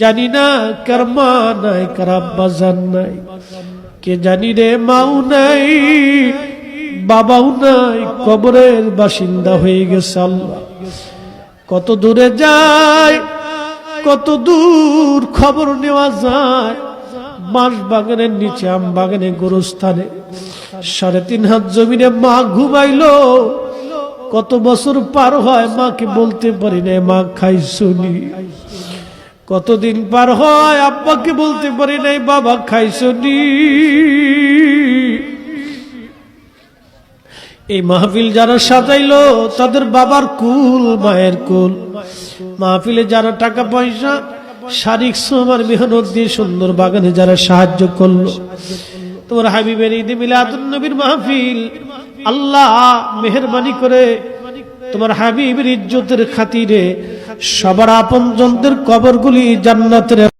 জানি না কার মা নাই কার আব্বা জান নাই। কে জানি রে মাও নাই, বাবাও নাই, কবরের বাসিন্দা হয়ে গেছে আল্লাহ। কত দূরে যায়, কত দূর খবর নেওয়া যায়। মাস বাগানের নিচে, আম বাগানে গোরস্থানে। সাড়ে তিন হাত জমিনে মা ঘুমাইলো। কত বছর পার হয়, মাকে বলতে পারি না মা খাই শুনি কতদিন পার হয়, আব্বাকে বলতে পারি নাই, বাবা খাই শুনি এই মাহফিল যারা সাজাইলো, তাদের বাবার কুল, মায়ের কুল। মাহফিলে যারা টাকা পয়সা শারীরিক শ্রমের মেহনত দিয়ে সুন্দর বাগানে যারা সাহায্য করল। তোমার হাবিবের ঈদে মিলাদুন নবীর মাহফিল, আল্লাহ মেহরবানি করে তোমার হাবিবের ইজ্জতের খাতিরে সবার আপনজনদের কবরগুলি জান্নাতের